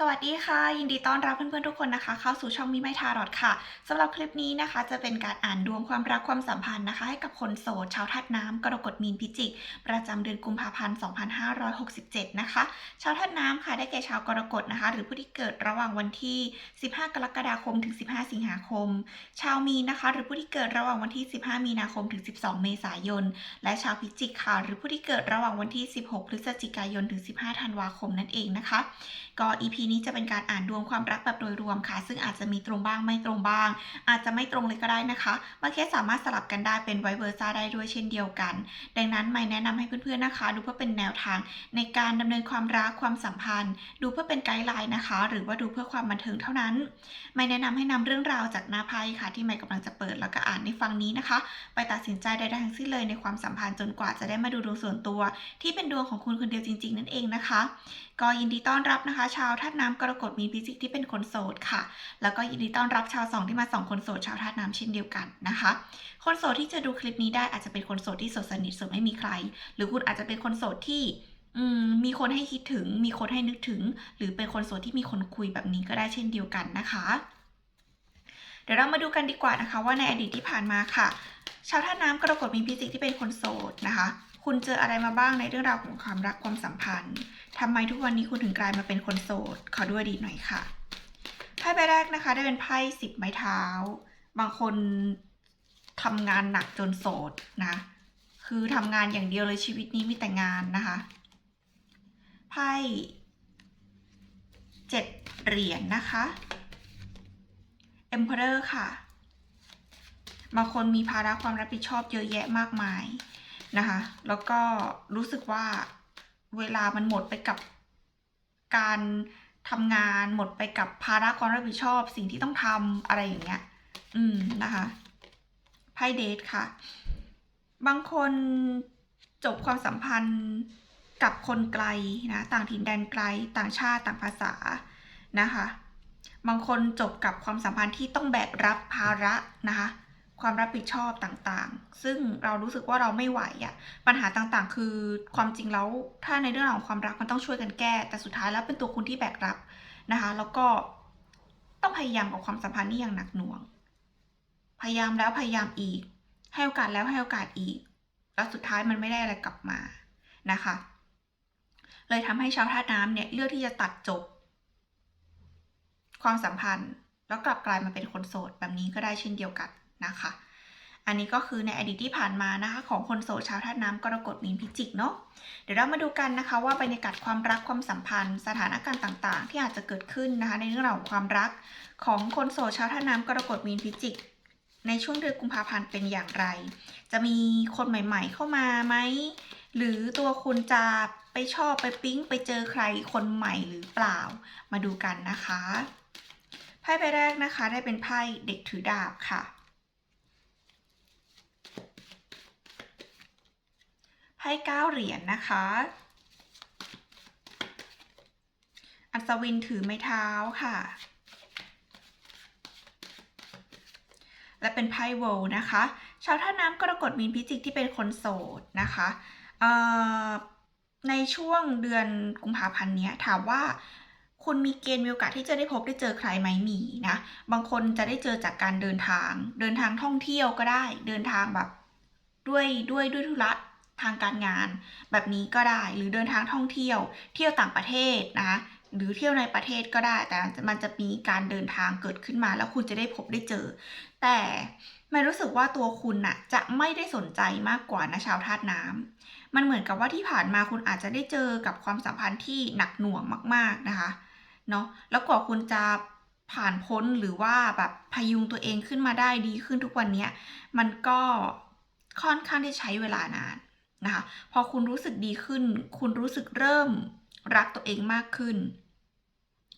สวัสดีค่ะ ยินดีต้อนรับเพื่อนๆทุกคนนะคะ เข้าสู่ช่องมิไมทารอดค่ะสำหรับคลิปนี้นะคะ จะเป็นการอ่านดวงความรักความสัมพันธ์นะคะ ให้กับคนโสดชาวธาตุน้ำกรกฎมีนพิจิก ประจำเดือนกุมภาพันธ์ 2567 นะคะ ชาวธาตุน้ำค่ะได้แก่ชาวกรกฎนะคะ หรือผู้ที่เกิดระหว่างวันที่ 15 กรกฎาคมถึง 15 สิงหาคม ชาวมีนนะคะ หรือผู้ที่เกิดระหว่างวันที่ 15 มีนาคมถึง 12 เมษายน และชาวพิจิกค่ะ หรือผู้ที่เกิดระหว่างวันที่ 16 พฤศจิกายนถึง 15 ธันวาคมนั่นเองนะคะ ก็ EP ีนี้จะเป็นการอ่านดวงความรักแบบโดยรวมค่ะ ซึ่งอาจจะมีตรงบ้างไม่ตรงบ้าง อาจจะไม่ตรงเลยก็ได้นะคะบางเคสสามารถสลับกันได้เป็นไวเวอร์ซ่าได้ด้วยเช่นเดียวกัน ดังนั้นไม่แนะนำให้เพื่อนๆนะคะ ดูเพื่อเป็นแนวทางในการดำเนินความรักความสัมพันธ์ ดูเพื่อเป็นไกด์ไลน์นะคะ หรือว่าดูเพื่อความบันเทิงเท่านั้น ไม่แนะนำให้นำเรื่องราวจากหน้าไพ่ค่ะ ที่ไม่กำลังจะเปิดแล้วก็อ่านในฟังนี้นะคะ ไปตัดสินใจใดๆทั้งสิ้นเลยในความสัมพันธ์จนกว่าจะได้มาดูดวงส่วนตัว ที่เป็นดวงของคุณคนเดียวจริง ๆ นั่นเองนะคะก็ยินดีต้อนรับนะคะ ชาวธาตุน้ำกรกฎมีพิจิกที่เป็นคนโสดค่ะ แล้วก็ยินดีต้อนรับชาวสองที่มาสองคนโสดชาวธาตุน้ำเช่นเดียวกันนะคะ คนโสดที่จะดูคลิปนี้ได้อาจจะเป็นคนโสดที่โสดสนิทโสดไม่มีใคร หรือคุณอาจจะเป็นคนโสดที่มีคนให้คิดถึง มีคนให้นึกถึง หรือเป็นคนโสดที่มีคนคุยแบบนี้ก็ได้เช่นเดียวกันนะคะ เดี๋ยวเรามาดูกันดีกว่านะคะ ว่าในอดีตที่ผ่านมาค่ะ ชาวท่าตุน้ำกรกฎมีพิจิกที่เป็นคนโสดนะคะ คุณเจออะไรมาบ้างในเรื่องราวของความรักความสัมพันธ์ทำไมทุกวันนี้คุณถึงกลายมาเป็นคนโสด ขอดูอดีตหน่อยค่ะ ไพ่ใบแรกนะคะ ได้เป็นไพ่สิบไม้เท้า บางคนทำงานหนักจนโสดนะ คือทำงานอย่างเดียวเลยชีวิตนี้มีแต่งานนะคะ ไพ่เจ็ดเหรียญนะคะ Emperor ค่ะ บางคนมีภาระความรับผิดชอบเยอะแยะมากมาย นะคะ แล้วก็รู้สึกว่าเวลามันหมดไปกับการทำงานหมดไปกับภาระความรับผิดชอบ สิ่งที่ต้องทำอะไรอย่างเงี้ย อืมนะคะไพ่เดทค่ะ บางคนจบความสัมพันธ์กับคนไกลนะ ต่างถิ่นแดนไกล ต่างชาติต่างภาษานะคะ บางคนจบกับความสัมพันธ์ที่ต้องแบกรับภาระนะคะ ความรับผิดชอบต่างๆ ซึ่งเรารู้สึกว่าเราไม่ไหวอะ่ะ ปัญหาต่างๆ คือความจริงแล้ว ถ้าในเรื่องของความรักมันต้องช่วยกันแก้ แต่สุดท้ายแล้วเป็นตัวคุณที่แบกรับนะคะ แล้วก็ต้องพยายามกับความสัมพันธ์นี้อย่างหนักหน่วง พยายามแล้วพยายามอีก ให้โอกาสแล้วให้โอกาสอีก แล้วสุดท้ายมันไม่ได้อะไรกลับมานะคะ เลยทำให้ชาวธาตุน้ำเนี่ยเลือกที่จะตัดจบ ความสัมพันธ์ แล้วกลับกลายมาเป็นคนโสดแบบนี้ก็ได้เช่นเดียวกัน นะคะ อันนี้ก็คือในอดีตที่ผ่านมานะคะ ของคนโสดชาวธาตุน้ำกรกฎมีนพิจิกเนาะเดี๋ยวเรามาดูกันนะคะว่าบรรยากาศความรักความสัมพันธ์ สถานการณ์ต่างๆ ที่อาจจะเกิดขึ้นนะคะ ในเรื่องราวของความรักของคนโสดชาวธาตุน้ำกรกฎมีนพิจิก ในช่วงเดือนกุมภาพันธ์เป็นอย่างไร จะมีคนใหม่ ๆ เข้ามาไหมหรือตัวคุณจะไปชอบไปปิ๊งไปเจอใครคนใหม่หรือเปล่า มาดูกันนะคะ ไพ่ใบแรกนะคะได้เป็นไพ่เด็กถือดาบค่ะ ไพ่เก้าเหรียญนะคะ อัศวินถือไม้เท้าค่ะ และเป็นไพ่โวนะคะ ชาวท่าน้ำกรกฎมีนพิจิกที่เป็นคนโสดนะคะในช่วงเดือนกุมภาพันธ์นี้ถามว่าคุณมีเกณฑ์มีโอกาสที่จะได้พบได้เจอใครไหมมีนะ บางคนจะได้เจอจากการเดินทาง เดินทางท่องเที่ยวก็ได้ เดินทางแบบด้วยด้วยด้วยธุระ ทางการงาน แบบนี้ก็ได้หรือเดินทางท่องเที่ยว เที่ยวต่างประเทศนะคะหรือเที่ยวในประเทศก็ได้ แต่มันจะมีการเดินทางเกิดขึ้นมา แล้วคุณจะได้พบได้เจอ แต่ไม่รู้สึกว่าตัวคุณน่ะจะไม่ได้สนใจมากกว่านะชาวธาตุน้ำมันเหมือนกับว่าที่ผ่านมาคุณอาจจะได้เจอกับความสัมพันธ์ที่หนักหน่วงมาก ๆนะคะเนาะแล้วกว่าคุณจะผ่านพ้นหรือว่าแบบพยุงตัวเองขึ้นมาได้ดีขึ้นทุกวันเนี้ยมันก็ค่อนข้างที่ใช้เวลานาน นะคะ พอคุณรู้สึกดีขึ้น คุณรู้สึกเริ่มรักตัวเองมากขึ้น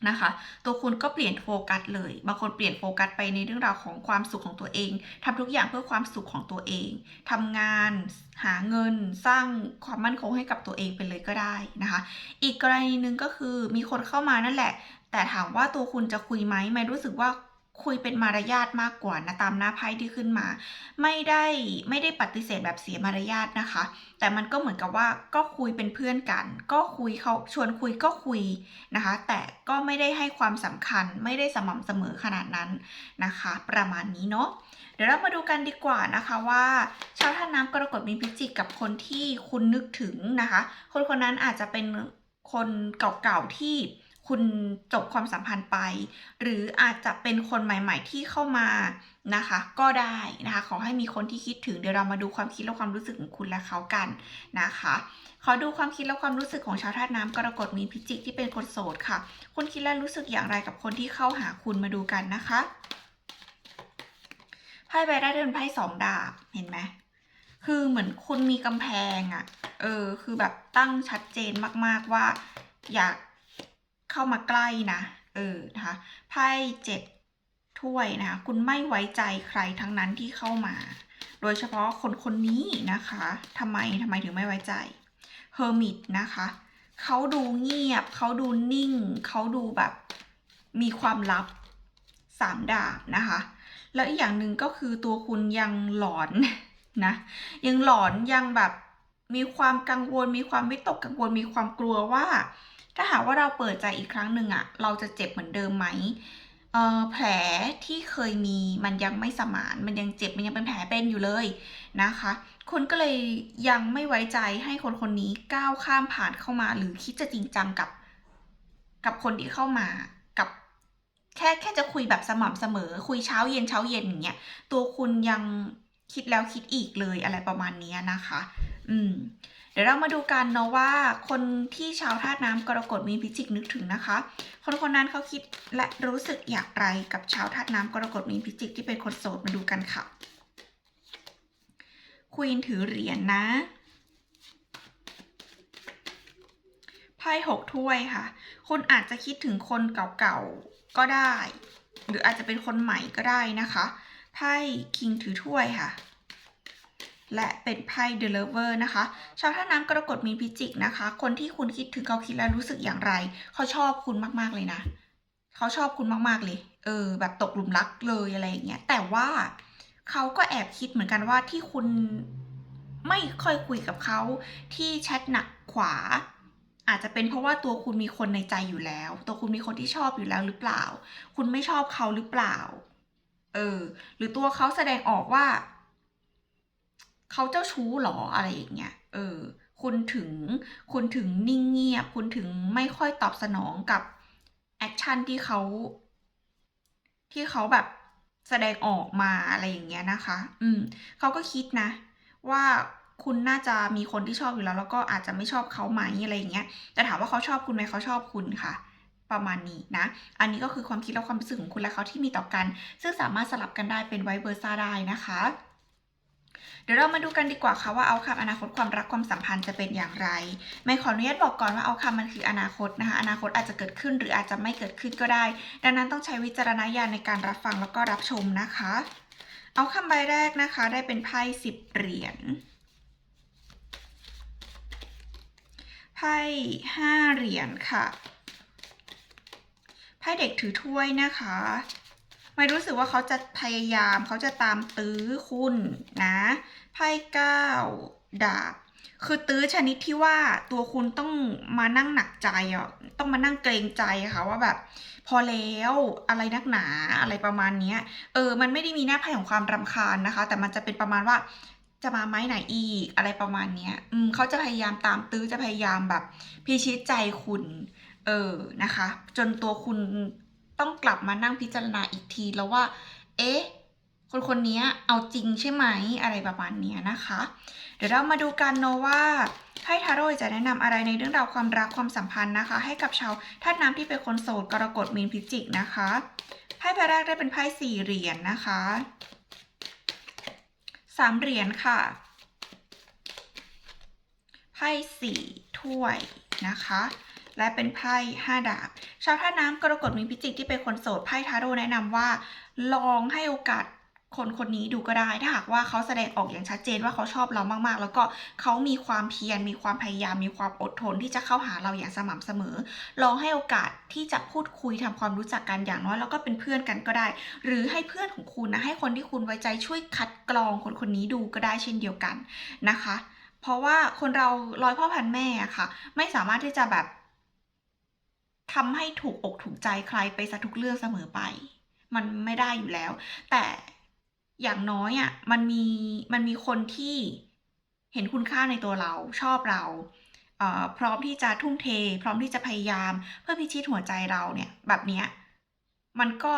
นะคะ ตัวคุณก็เปลี่ยนโฟกัสเลย บางคนเปลี่ยนโฟกัสไปในเรื่องราวของความสุขของตัวเองทำทุกอย่างเพื่อความสุขของตัวเองทำงาน หาเงิน สร้างความมั่นคงให้กับตัวเองไปเลยก็ได้นะคะ อีกกรณีหนึ่งก็คือมีคนเข้ามานั่นแหละ แต่ถามว่าตัวคุณจะคุยไหมไม่รู้สึกว่า คุยเป็นมารยาทมากกว่านะตามหน้าไพ่ที่ขึ้นมา ไม่ได้ไม่ได้ปฏิเสธแบบเสียมารยาทนะคะ แต่มันก็เหมือนกับว่าก็คุยเป็นเพื่อนกัน ก็คุยเขาชวนคุยก็คุยนะคะ แต่ก็ไม่ได้ให้ความสำคัญไม่ได้สม่ำเสมอขนาดนั้นนะคะ ประมาณนี้เนาะเดี๋ยวเรามาดูกันดีกว่านะคะว่าชาวท่าน้ำกรกฎมีพิจิกกับคนที่คุณนึกถึงนะคะ คนคนนั้นอาจจะเป็นคนเก่าๆที่ คุณจบความสัมพันธ์ไป หรืออาจจะเป็นคนใหม่ ๆ ที่เข้ามานะคะ ก็ได้นะคะ ขอให้มีคนที่คิดถึงเดี๋ยวเรามาดูความคิดและความรู้สึกของคุณและเขากันนะคะ ขอดูความคิดและความรู้สึกของชาวธาตุน้ำกรกฎมีนพิจิกที่เป็นคนโสดค่ะคุณคิดและรู้สึกอย่างไรกับคนที่เข้าหาคุณมาดูกันนะคะไพ่ใบแรกเป็นไพ่สองดาบเห็นไหมคือเหมือนคุณมีกำแพงอะ่ะ เออ คือแบบตั้งชัดเจนมากๆว่า อยาก เข้ามาใกล้นะ เออนะคะไพ่เจ็ดถ้วยนะคะคุณไม่ไว้ใจใครทั้งนั้นที่เข้ามา โดยเฉพาะคนคนนี้นะคะทำไมทำไมถึงไม่ไว้ใจเฮอร์มิตนะคะเขาดูเงียบ เขาดูนิ่ง เขาดูแบบมีความลับสามดาบนะคะ แล้วอีกอย่างหนึ่งก็คือตัวคุณยังหลอนนะ ยังหลอนยังแบบ มีความกังวล มีความวิตกกังวล มีความกลัวว่า ถ้าหากว่าเราเปิดใจอีกครั้งหนึ่งอะเราจะเจ็บเหมือนเดิมไหมเออแผลที่เคยมีมันยังไม่สมานมันยังเจ็บมันยังเป็นแผลเป็นอยู่เลยนะคะคุณก็เลยยังไม่ไว้ใจให้คนคนนี้ก้าวข้ามผ่านเข้ามา หรือคิดจะจริงจังกับ กับคนที่เข้ามากับแค่แค่จะคุยแบบสม่ำเสมอ คุยเช้าเย็นเช้าเย็นอย่างเงี้ยตัวคุณยังคิดแล้วคิดอีกเลยอะไรประมาณนี้นะคะ อืมเดี๋ยวเรามาดูกันเนาะว่า คนที่ชาวธาตุน้ำกรกฎมีพิจิกนึกถึงนะคะ คนคนนั้นเขาคิดและรู้สึกอย่างไรกับชาวธาตุน้ำกรกฎมีพิจิกที่เป็นคนโสดมาดูกันค่ะควีนถือเหรียญนะไพ่หกถ้วยค่ะ คุณอาจจะคิดถึงคนเก่าๆก็ได้ หรืออาจจะเป็นคนใหม่ก็ได้นะคะไพ่คิงถือถ้วยค่ะ และเป็นไพ่ The Lover นะคะ ชาวท่าน้ำกรกฎมีพิจิกนะคะ คนที่คุณคิดถึงเขาคิดและรู้สึกอย่างไร เขาชอบคุณมากๆเลยนะ เขาชอบคุณมากๆเลย เออ แบบตกหลุมรักเลยอะไรอย่างเงี้ย แต่ว่าเขาก็แอบคิดเหมือนกันว่าที่คุณไม่ค่อยคุยกับเขาที่แชทหนักขวา อาจจะเป็นเพราะว่าตัวคุณมีคนในใจอยู่แล้ว ตัวคุณมีคนที่ชอบอยู่แล้วหรือเปล่า คุณไม่ชอบเขาหรือเปล่า เออ หรือตัวเขาแสดงออกว่า เขาเจ้าชู้หรออะไรอย่างเงี้ย เออ คุณถึง คุณถึงนิ่งเงียบ คุณถึงไม่ค่อยตอบสนองกับแอคชั่นที่เขา ที่เขาแบบแสดงออกมาอะไรอย่างเงี้ยนะคะ อืม เขาก็คิดนะ ว่าคุณน่าจะมีคนที่ชอบอยู่แล้ว แล้วก็อาจจะไม่ชอบเขาไหมอะไรอย่างเงี้ย แต่ถามว่าเขาชอบคุณไหมเขาชอบคุณค่ะ ประมาณนี้นะ อันนี้ก็คือความคิดและความรู้สึกของคุณและเขาที่มีต่อกัน ซึ่งสามารถสลับกันได้เป็นไวเบอร์ซ่าได้นะคะ เดี๋ยวเรามาดูกันดีกว่าค่ะว่าเอาคำอนาคตความรักความสัมพันธ์จะเป็นอย่างไร ไม่ขออนุญาตบอกก่อนว่าเอาคำมันคืออนาคตนะคะ อนาคตอาจจะเกิดขึ้นหรืออาจจะไม่เกิดขึ้นก็ได้ ดังนั้นต้องใช้วิจารณญาณในการรับฟังแล้วก็รับชมนะคะ เอาคำใบแรกนะคะ ได้เป็นไพ่สิบเหรียญไพ่ห้าเหรียญค่ะไพ่เด็กถือถ้วยนะคะ ไม่รู้สึกว่าเขาจะพยายามเขาจะตามตื้อคุณนะไพ่เก้าดาบคือตื้อชนิดที่ว่าตัวคุณต้องมานั่งหนักใจอะต้องมานั่งเกรงใจค่ะว่าแบบ พอแล้วอะไรนักหนาอะไรประมาณเนี้ยเออ มันไม่ได้มีหน้าไพ่ของความรำคาญนะคะ แต่มันจะเป็นประมาณว่าจะมาไม้ไหนอีกอะไรประมาณเนี้ยอืมเขาจะพยายามตามตื้อจะพยายามแบบพิชิตใจคุณ เออนะคะ จนตัวคุณ ต้องกลับมานั่งพิจารณาอีกทีแล้วว่า เอ๊ะ คนคนนี้เอาจริงใช่ไหมอะไรประมาณนี้นะคะ เดี๋ยวเรามาดูกันเนาะว่าไพ่ทาโร่จะแนะนำอะไรในเรื่องราวความรักความสัมพันธ์นะคะ ให้กับชาวธาตุน้ำที่เป็นคนโสดกรกฎมีนพิจิกนะคะไพ่ใบแรกได้เป็นไพ่สี่เหรียญนะคะสามเหรียญค่ะไพ่สี่ถ้วยนะคะ และเป็นไพ่ห้าดาบ ชาวท่าตุน้ำกรกฎมีพิจิกที่เป็นคนโสดไพ่ทาโร่แนะนำว่า ลองให้โอกาสคนคนนี้ดูก็ได้ถ้าหากว่าเขาแสดงออกอย่างชัดเจนว่าเขาชอบเรามากๆ แล้วก็เขามีความเพียรมีความพยายามมีความอดทนที่จะเข้าหาเราอย่างสม่ำเสมอ ลองให้โอกาสที่จะพูดคุยทำความรู้จักกันอย่างน้อยแล้วก็เป็นเพื่อนกันก็ได้ หรือให้เพื่อนของคุณนะให้คนที่คุณไว้ใจช่วยคัดกรองคนคนนี้ดูก็ได้เช่นเดียวกันนะคะ เพราะว่าคนเราร้อยพ่อพันแม่อะค่ะ ไม่สามารถที่จะแบบ ทำให้ถูกอกถูกใจใครไปสียทุกเรื่องเสมอไป มันไม่ได้อยู่แล้ว แต่อย่างน้อยอะมันมีมันมีคนที่เห็นคุณค่าในตัวเราชอบเราเอ่อพร้อมที่จะทุ่มเท พร้อมที่จะพยายามเพื่อพิชิตหัวใจเราเนี่ยแบบเนี้ยมันก็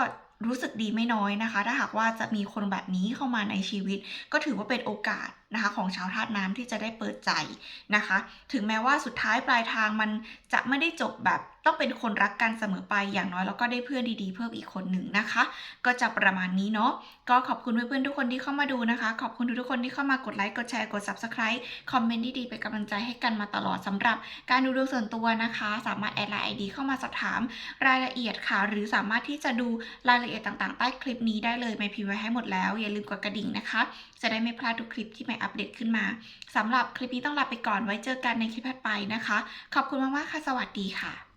รู้สึกดีไม่น้อยนะคะ ถ้าหากว่าจะมีคนแบบนี้เข้ามาในชีวิต ก็ถือว่าเป็นโอกาสนะคะของชาวธาตุน้ำที่จะได้เปิดใจนะคะ ถึงแม้ว่าสุดท้ายปลายทางมันจะไม่ได้จบแบบ ต้องเป็นคนรักกันเสมอไปอย่างน้อยเราก็ได้เพื่อนดีๆ เพิ่มอีกคนหนึ่งนะคะ ก็จะประมาณนี้เนาะก็ขอบคุณเพื่อนๆทุกคนที่เข้ามาดูนะคะ ขอบคุณทุกๆคนที่เข้ามากดไลค์กดแชร์กด Subscribe คอมเมนต์ดีๆเป็นกำลังใจให้กันมาตลอดสำหรับการดูดวงส่วนตัวนะคะ สามารถแอดไลน์ ID เข้ามาสอบถามรายละเอียดค่ะ หรือสามารถที่จะดูรายละเอียดต่างๆ ใต้คลิปนี้ได้เลยไม่พิมพ์ไว้ให้หมดแล้ว อย่าลืมกดกระดิ่งนะคะ จะได้ไม่พลาดทุกคลิปที่ใหม่อัปเดตขึ้นมาสำหรับคลิปนี้ต้องลาไปก่อนไว้เจอกันในคลิปถัดไปนะคะ ขอบคุณมากๆค่ะสวัสดีค่ะ